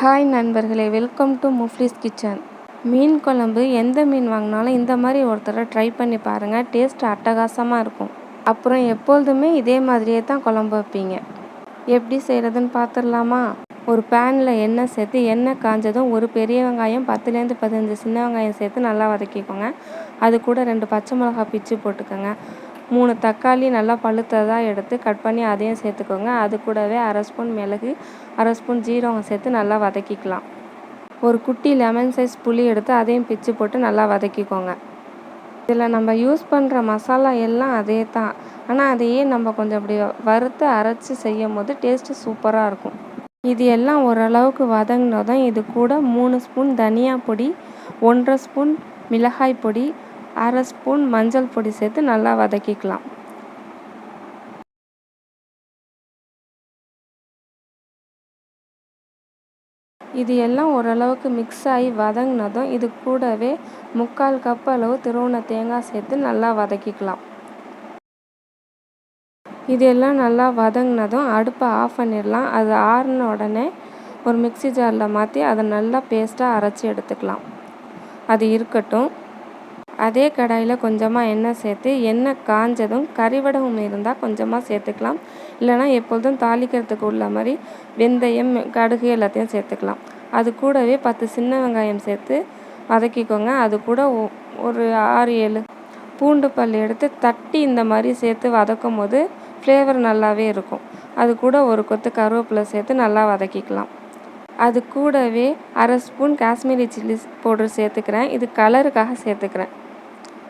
Hi நண்பர்களே welcome to முஃப்ளிஸ் kitchen மீன் குழம்பு எந்த மீன் வாங்கினாலும் இந்த மாதிரி ஒருத்தரை ட்ரை பண்ணி பாருங்கள் டேஸ்ட் அட்டகாசமாக இருக்கும். அப்புறம் எப்பொழுதுமே இதே மாதிரியே தான் குழம்பு வைப்பீங்க. எப்படி செய்கிறதுன்னு பார்த்துடலாமா ஒரு பேனில் எண்ணெய் சேர்த்து எண்ணெய் காஞ்சதும் ஒரு பெரிய வெங்காயம் பத்துலேருந்து பதினஞ்சு சின்ன வெங்காயம் சேர்த்து நல்லா வதக்கிக்கோங்க. அது கூட ரெண்டு பச்சை மிளகாய் பிச்சு போட்டுக்கோங்க. மூணு தக்காளி நல்லா பழுத்ததாக எடுத்து கட் பண்ணி அதையும் சேர்த்துக்கோங்க. அது கூடவே அரை ஸ்பூன் மிளகு அரை ஸ்பூன் ஜீரகம் சேர்த்து நல்லா வதக்கிக்கலாம். ஒரு குட்டி லெமன் சைஸ் புளி எடுத்து அதையும் பிச்சு போட்டு நல்லா வதக்கிக்கோங்க. இதில் நம்ம யூஸ் பண்ணுற மசாலா எல்லாம் அதே தான் ஆனால் அதையே நம்ம கொஞ்சம் அப்படி வறுத்து அரைச்சி செய்யும் போது டேஸ்ட்டு சூப்பராக இருக்கும். இது எல்லாம் ஓரளவுக்கு வதங்கினதும் இது கூட மூணு ஸ்பூன் தனியா பொடி ஒன்றரை ஸ்பூன் மிளகாய் பொடி அரை ஸ்பூன் மஞ்சள் பொடி சேர்த்து நல்லா வதக்கிக்கலாம். இது எல்லாம் ஓரளவுக்கு மிக்ஸ் ஆகி வதங்கினதும் இது கூடவே முக்கால் கப் அளவு திருவுண தேங்காய் சேர்த்து நல்லா வதக்கிக்கலாம். இது எல்லாம் நல்லா வதங்கினதும் அடுப்பை ஆஃப் பண்ணிடலாம். அது ஆறின உடனே ஒரு மிக்சி ஜாரில் மாற்றி அதை நல்லா பேஸ்ட்டாக அரைச்சி எடுத்துக்கலாம். அது இருக்கட்டும். அதே கடாயில் கொஞ்சமாக எண்ணெய் சேர்த்து எண்ணெய் காஞ்சதும் கறிவடகம் இருந்தால் கொஞ்சமாக சேர்த்துக்கலாம். இல்லைனா எப்பொழுதும் தாளிக்கிறதுக்கு உள்ள மாதிரி வெந்தயம் கடுகு எல்லாத்தையும் சேர்த்துக்கலாம். அது கூடவே பத்து சின்ன வெங்காயம் சேர்த்து வதக்கிக்கோங்க. அது கூட ஒரு ஆறு ஏழு பூண்டு பல் எடுத்து தட்டி இந்த மாதிரி சேர்த்து வதக்கும் போது ஃப்ளேவர் நல்லாவே இருக்கும். அது கூட ஒரு கொத்து கருவேப்பிலை சேர்த்து நல்லா வதக்கிக்கலாம். அது கூடவே அரை ஸ்பூன் காஷ்மீரி சில்லி பவுடர் சேர்த்துக்கிறேன். இது கலருக்காக சேர்த்துக்கிறேன்.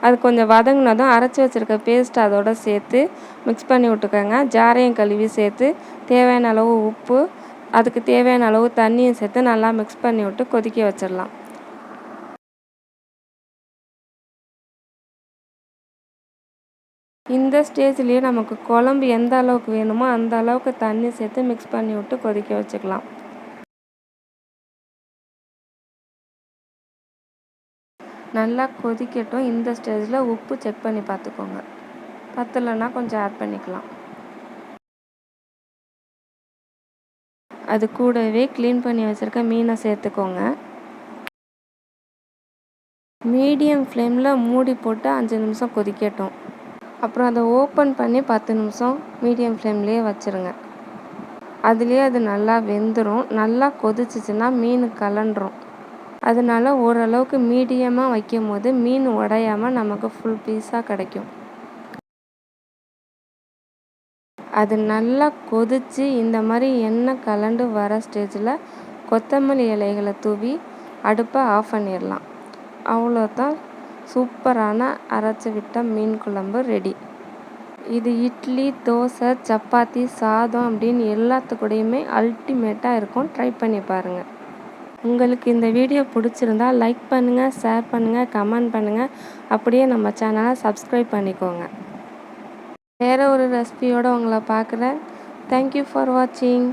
அது கொஞ்சம் வதங்கினதும் அரைச்சி வச்சுருக்க பேஸ்ட் அதோடு சேர்த்து மிக்ஸ் பண்ணி விட்டுக்கோங்க. ஜாரையும் கழுவி சேர்த்து தேவையான அளவு உப்பு அதுக்கு தேவையான அளவு தண்ணியும் சேர்த்து நல்லா மிக்ஸ் பண்ணி விட்டு கொதிக்க வச்சிடலாம். இந்த ஸ்டேஜ்லேயே நமக்கு குழம்பு எந்த அளவுக்கு வேணுமோ அந்த அளவுக்கு தண்ணி சேர்த்து மிக்ஸ் பண்ணி விட்டு கொதிக்க வச்சுக்கலாம். நல்லா கொதிக்கட்டும். இந்த ஸ்டேஜில் உப்பு செக் பண்ணி பார்த்துக்கோங்க. பத்தலைன்னா கொஞ்சம் ஆட் பண்ணிக்கலாம். அது கூடவே க்ளீன் பண்ணி வச்சுருக்க மீனை சேர்த்துக்கோங்க. மீடியம் ஃப்ளேமில் மூடி போட்டு அஞ்சு நிமிஷம் கொதிக்கட்டும். அப்புறம் அதை ஓப்பன் பண்ணி பத்து நிமிஷம் மீடியம் ஃப்ளேம்லேயே வச்சுருங்க. அதுலேயே அது நல்லா வெந்துடும் நல்லா கொதிச்சிச்சின்னா மீன் கலண்டுரும் அதனால ஓரளவுக்கு மீடியமாக வைக்கும் போது மீன் உடையாமல் நமக்கு ஃபுல் பீஸாக கிடைக்கும். அது நல்லா கொதித்து இந்த மாதிரி எண்ணெய் கலண்டு வர ஸ்டேஜில் கொத்தமல்லி இலைகளை தூவி அடுப்பை ஆஃப் பண்ணிடலாம். அவ்வளோதான் சூப்பரான அரைச்சி விட்ட மீன் குழம்பு ரெடி இது இட்லி தோசை சப்பாத்தி சாதம் அப்படின்னு எல்லாத்துக்கூடையுமே அல்டிமேட்டாக இருக்கும். ட்ரை பண்ணி பாருங்கள் உங்களுக்கு இந்த வீடியோ பிடிச்சிருந்தா லைக் பண்ணுங்கள் ஷேர் பண்ணுங்கள் கமெண்ட் பண்ணுங்கள் அப்படியே நம்ம சேனலை சப்ஸ்கிரைப் பண்ணிக்கோங்க. வேறு ஒரு ரெசிபியோடு உங்களை பார்க்குறேன். தேங்க்யூ ஃபார் வாட்சிங்